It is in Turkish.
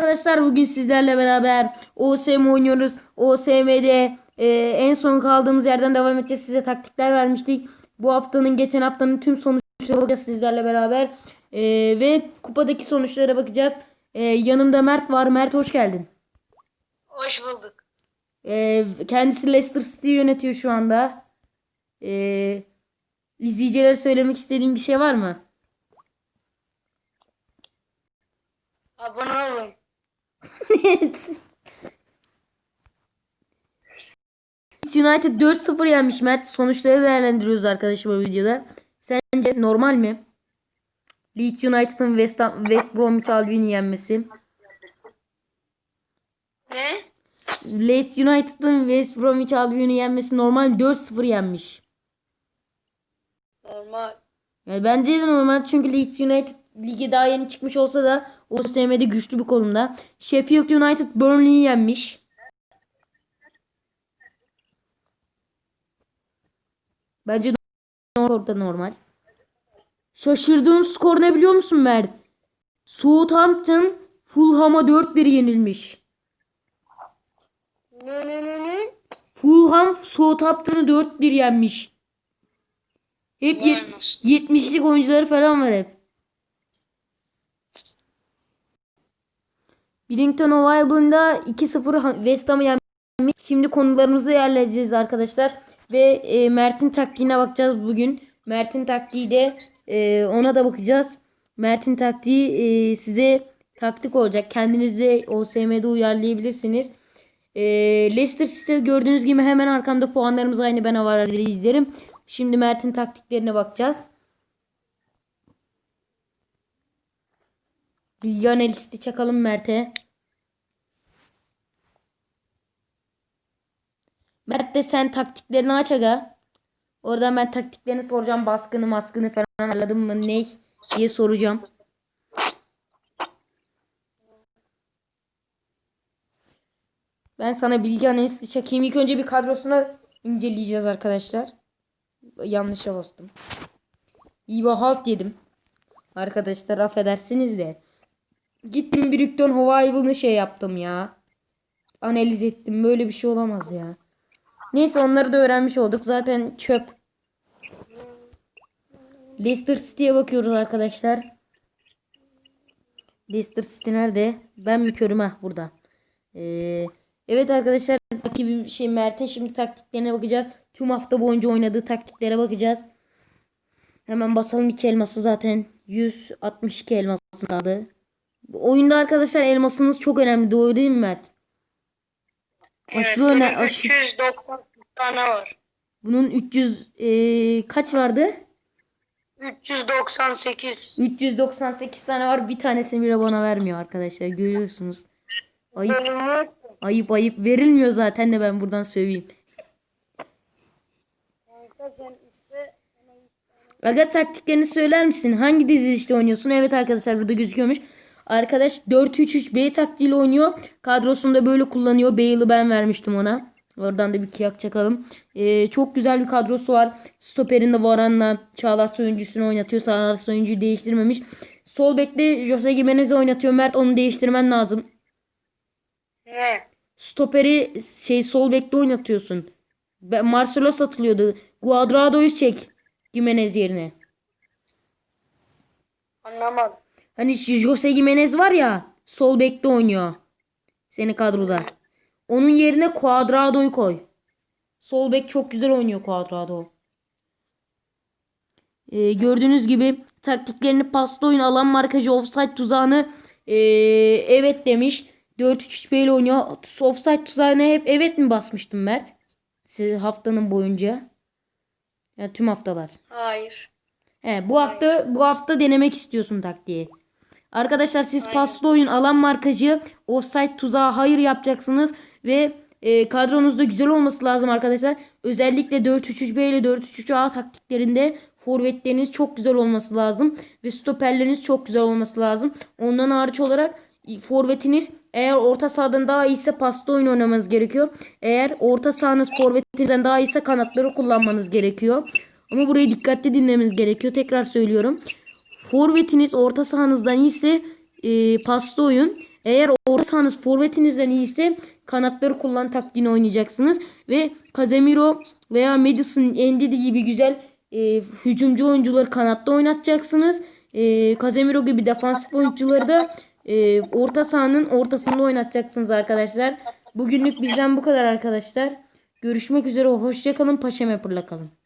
Arkadaşlar bugün sizlerle beraber OSM oynuyoruz. OSM'de e, en son kaldığımız yerden devam edeceğiz. Size taktikler vermiştik. Bu haftanın geçen haftanın tüm sonuçları bakacağız sizlerle beraber. E, ve kupadaki sonuçlara bakacağız. E, yanımda Mert var. Mert hoş geldin. Hoş bulduk. E, kendisi Leicester City yönetiyor şu anda. E, izleyicilere söylemek istediğin bir şey var mı? Abone olun. United 4-0 yenmiş Mert. Sonuçları değerlendiriyoruz arkadaşım bu videoda. Sence normal mi? Leeds United'ın West, Ham, West Bromwich Albion'u yenmesi. Ne? Leeds United'ın West Bromwich Albion'u yenmesi normal 4-0 yenmiş. Normal. Yani bence de normal çünkü Leeds United lige daha yeni çıkmış olsa da o sevmede güçlü bir konumda. Sheffield United Burnley'i yenmiş. Bence skor da normal. Şaşırdığım skor ne biliyor musun Mert? Southampton Fulham'a 4-1 yenilmiş. Ne ne ne ne? Fulham Southampton'ı 4-1 yenmiş. Hep yet- Vay nasıl? 70'lik oyuncuları falan var hep. Billington Hove Albion'da 2-0 ha- West Ham'ı yenmiş. Şimdi konularımızı yerleyeceğiz arkadaşlar. Ve e, Mert'in taktiğine bakacağız bugün. Mert'in taktiği de e, ona da bakacağız. Mert'in taktiği e, size taktik olacak. Kendiniz de OSM'de uyarlayabilirsiniz. E, Leicester City gördüğünüz gibi hemen arkamda puanlarımız aynı ben var izlerim. Şimdi Mert'in taktiklerine bakacağız. Bilgi analisti çakalım Mert'e. Mert de sen taktiklerini aç aga. Oradan ben taktiklerini soracağım. Baskını maskını falan anladın mı ne diye soracağım. Ben sana bilgi analisti çakayım. İlk önce bir kadrosunu inceleyeceğiz arkadaşlar. Yanlışa bastım. İyi bir halt yedim. Arkadaşlar affedersiniz de. Gittim Brükton Hova şey yaptım ya. Analiz ettim. Böyle bir şey olamaz ya. Neyse onları da öğrenmiş olduk. Zaten çöp. Leicester City'ye bakıyoruz arkadaşlar. Leicester City nerede? Ben mi körüm ha burada. Ee, evet arkadaşlar rakibim şey Mert'in şimdi taktiklerine bakacağız. Tüm hafta boyunca oynadığı taktiklere bakacağız. Hemen basalım iki elması zaten. 162 elması kaldı. Oyunda arkadaşlar elmasınız çok önemli. Doğru değil mi Mert? Aşırı Evet, öne bunun aşı- 390 tane var. Bunun 300 eee, kaç vardı? 398. 398 tane var. Bir tanesini bile bana vermiyor arkadaşlar. Görüyorsunuz. Ayıp ayıp ayıp verilmiyor zaten de ben buradan söyleyeyim. Aga taktiklerini söyler misin? Hangi dizilişte oynuyorsun? Evet arkadaşlar burada gözüküyormuş. Arkadaş 4-3-3-B taktiğiyle oynuyor. Kadrosunda böyle kullanıyor. Bale'ı ben vermiştim ona. Oradan da bir kıyak çakalım. Ee, çok güzel bir kadrosu var. Stoperinde Varan'la Çağlar oyuncusunu oynatıyor. Çağlar oyuncuyu değiştirmemiş. Sol bekte Jose Gimenez'i oynatıyor. Mert onu değiştirmen lazım. Ne? Stoperi şey sol bekte oynatıyorsun. Marcelo satılıyordu. Guadrado'yu çek. Gimenez yerine. Anlamadım. Hani Jose Gimenez var ya sol bekte oynuyor. Senin kadroda. Onun yerine Cuadrado'yu koy. Sol bek çok güzel oynuyor Cuadrado. Ee, gördüğünüz gibi taktiklerini paslı oyun alan markajı offside tuzağını ee, evet demiş. 4-3-3 ile oynuyor. Offside tuzağına hep evet mi basmıştım Mert? Haftanın boyunca. Yani tüm haftalar. Hayır. He, bu hafta bu hafta denemek istiyorsun taktiği. Arkadaşlar siz paslı oyun alan markajı offside tuzağı hayır yapacaksınız ve e, kadronuzda güzel olması lazım arkadaşlar. Özellikle 4-3-3-B ile 4-3-3-A taktiklerinde forvetleriniz çok güzel olması lazım ve stoperleriniz çok güzel olması lazım. Ondan hariç olarak forvetiniz eğer orta sahadan daha iyiyse pasta oyun oynamanız gerekiyor. Eğer orta sahanız forvetinizden daha iyiyse kanatları kullanmanız gerekiyor. Ama burayı dikkatli dinlemeniz gerekiyor. Tekrar söylüyorum. Forvetiniz orta sahanızdan iyiyse e, pasta oyun. Eğer orta sahanız forvetinizden iyiyse kanatları kullan taktiğini oynayacaksınız. Ve Casemiro veya Madison, Endidi gibi güzel e, hücumcu oyuncuları kanatta oynatacaksınız. E, Casemiro gibi defansif oyuncuları da e, orta sahanın ortasında oynatacaksınız arkadaşlar. Bugünlük bizden bu kadar arkadaşlar. Görüşmek üzere. Hoşçakalın. Paşa Mapper'la kalın.